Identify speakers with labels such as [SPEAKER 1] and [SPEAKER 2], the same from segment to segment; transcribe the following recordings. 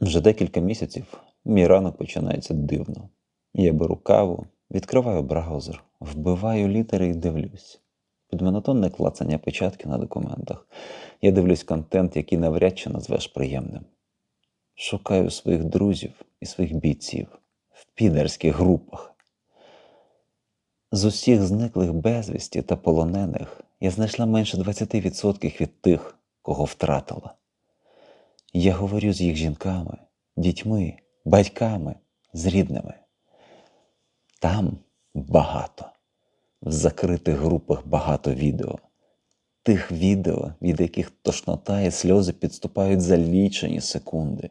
[SPEAKER 1] Вже декілька місяців мій ранок починається дивно. Я беру каву, відкриваю браузер, вбиваю літери і дивлюсь. Під монотонне клацання печатки на документах я дивлюсь контент, який навряд чи назвеш приємним. Шукаю своїх друзів і своїх бійців в підерських групах. З усіх зниклих безвісті та полонених я знайшла менше 20% від тих, кого втратила. Я говорю з їх жінками, дітьми, батьками, з рідними. Там багато. В закритих групах багато відео. Тих відео, від яких тошнота і сльози підступають за лічені секунди.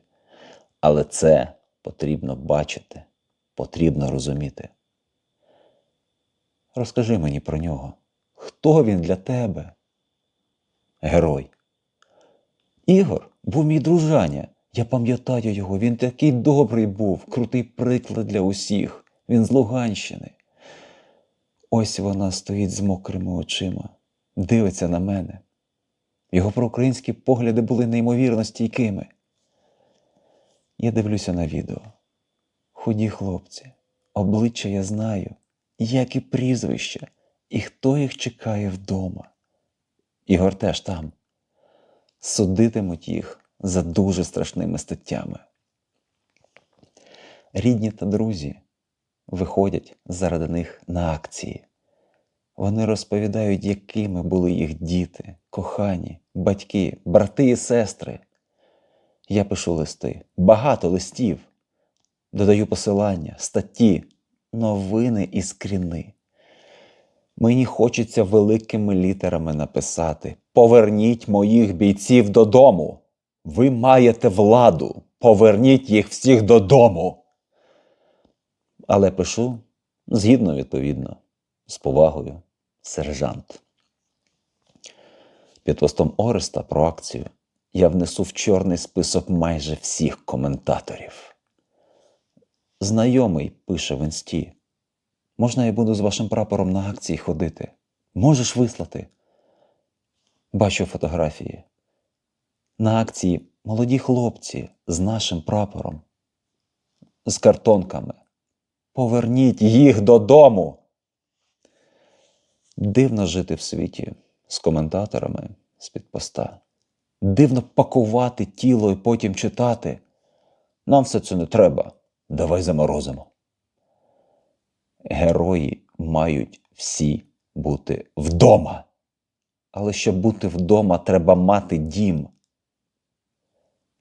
[SPEAKER 1] Але це потрібно бачити, потрібно розуміти. Розкажи мені про нього. Хто він для тебе? Герой. Ігор був мій дружаня. Я пам'ятаю його, він такий добрий був, крутий приклад для усіх. Він з Луганщини. Ось вона стоїть з мокрими очима, дивиться на мене. Його проукраїнські погляди були неймовірно стійкими. Я дивлюся на відео. Худі хлопці, обличчя я знаю, як і прізвища, і хто їх чекає вдома. Ігор теж там. Судитимуть їх за дуже страшними статтями. Рідні та друзі виходять заради них на акції. Вони розповідають, якими були їх діти, кохані, батьки, брати і сестри. Я пишу листи, багато листів, додаю посилання, статті, новини і скріни. Мені хочеться великими літерами написати: Поверніть моїх бійців додому. Ви маєте владу. Поверніть їх всіх додому. Але пишу згідно відповідно, з повагою, сержант. Під постом Ореста про акцію я внесу в чорний список майже всіх коментаторів. Знайомий пише в інсті. Можна я буду з вашим прапором на акції ходити? Можеш вислати? Бачу фотографії. На акції молоді хлопці з нашим прапором, з картонками. Поверніть їх додому. Дивно жити в світі з коментаторами з-під поста. Дивно пакувати тіло і потім читати. Нам все це не треба. Давай заморозимо. Герої мають всі бути вдома. Але щоб бути вдома, треба мати дім.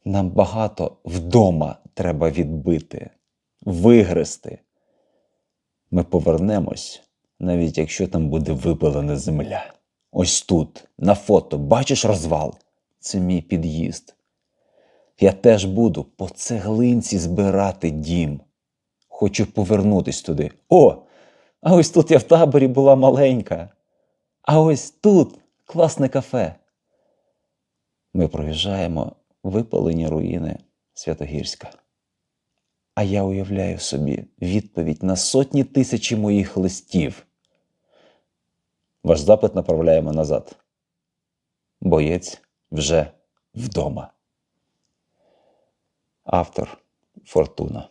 [SPEAKER 1] Нам багато вдома треба відбити, вигризти. Ми повернемось, навіть якщо там буде випалена земля. Ось тут, на фото, бачиш розвал? Це мій під'їзд. Я теж буду по цеглинці збирати дім. Хочу повернутись туди. О! А ось тут я в таборі була маленька. А ось тут класне кафе. Ми проїжджаємо випалені руїни Святогірська. А я уявляю собі відповідь на сотні тисячі моїх листів. Ваш запит направляємо назад. Боєць вже вдома. Автор Фортуна.